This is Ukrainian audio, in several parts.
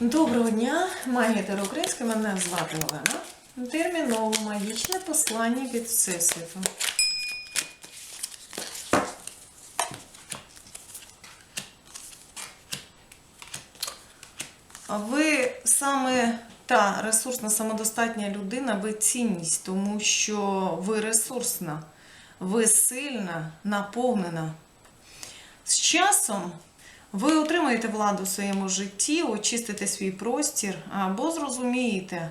Доброго дня, магія Українська, мене звати Олена. Терміново магічне послання від Всесвіту. Ви саме та ресурсна самодостатня людина, ви цінність, тому що ви ресурсна, ви сильна, наповнена. З часом ви отримаєте владу в своєму житті, очистите свій простір або зрозумієте,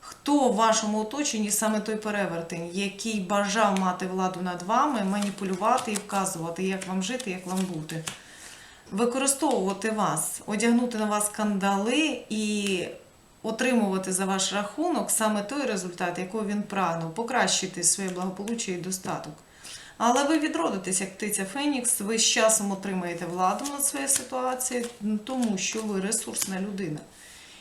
хто в вашому оточенні саме той перевертень, який бажав мати владу над вами, маніпулювати і вказувати, як вам жити, як вам бути. Використовувати вас, одягнути на вас кандали і отримувати за ваш рахунок саме той результат, якого він прагнув, покращити своє благополуччя і достаток. Але ви відродитесь, як птиця Фенікс, ви з часом отримаєте владу над своєю ситуацією, тому що ви ресурсна людина.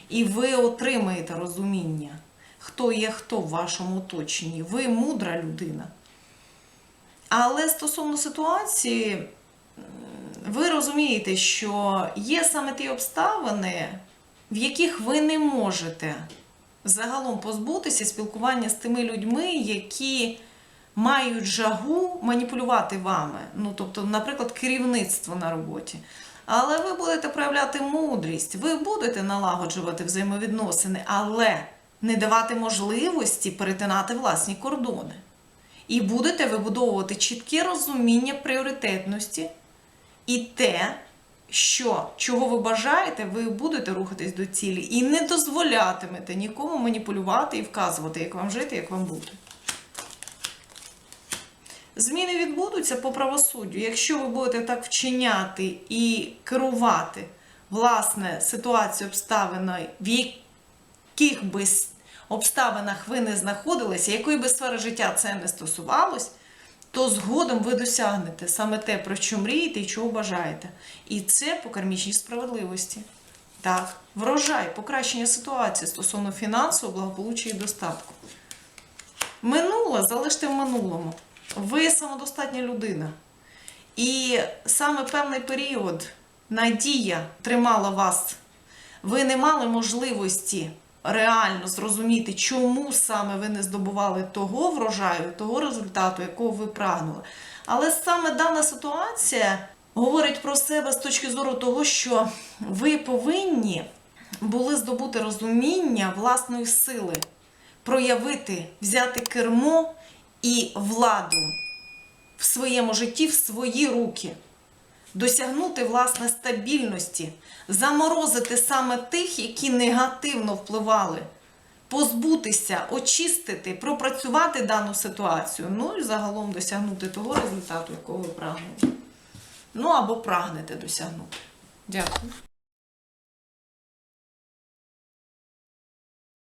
І ви отримаєте розуміння, хто є хто в вашому оточенні. Ви мудра людина. Але стосовно ситуації, ви розумієте, що є саме ті обставини, в яких ви не можете загалом позбутися спілкування з тими людьми, які мають жагу маніпулювати вами. Ну, тобто, наприклад, керівництво на роботі. Але ви будете проявляти мудрість, ви будете налагоджувати взаємовідносини, але не давати можливості перетинати власні кордони. І будете вибудовувати чітке розуміння пріоритетності і те, що чого ви бажаєте, ви будете рухатись до цілі і не дозволятимете нікому маніпулювати і вказувати, як вам жити, як вам бути. Зміни відбудуться по правосуддю. Якщо ви будете так вчиняти і керувати власне ситуацією обставиною, в яких би обставинах ви не знаходилися, якої би сфери життя це не стосувалось, то згодом ви досягнете саме те, про що мрієте і чого бажаєте. І це по кармічній справедливості. Так, врожай, покращення ситуації стосовно фінансового благополуччя і достатку. Минуле залиште в минулому. Ви самодостатня людина. І саме певний період надія тримала вас. Ви не мали можливості реально зрозуміти, чому саме ви не здобували того врожаю, того результату, якого ви прагнули. Але саме дана ситуація говорить про себе з точки зору того, що ви повинні були здобути розуміння власної сили, проявити, взяти кермо і владу в своєму житті в свої руки, досягнути власне стабільності, заморозити саме тих, які негативно впливали, позбутися, очистити, пропрацювати дану ситуацію, ну і загалом досягнути того результату, якого ви прагнули. Ну або прагнете досягнути. Дякую.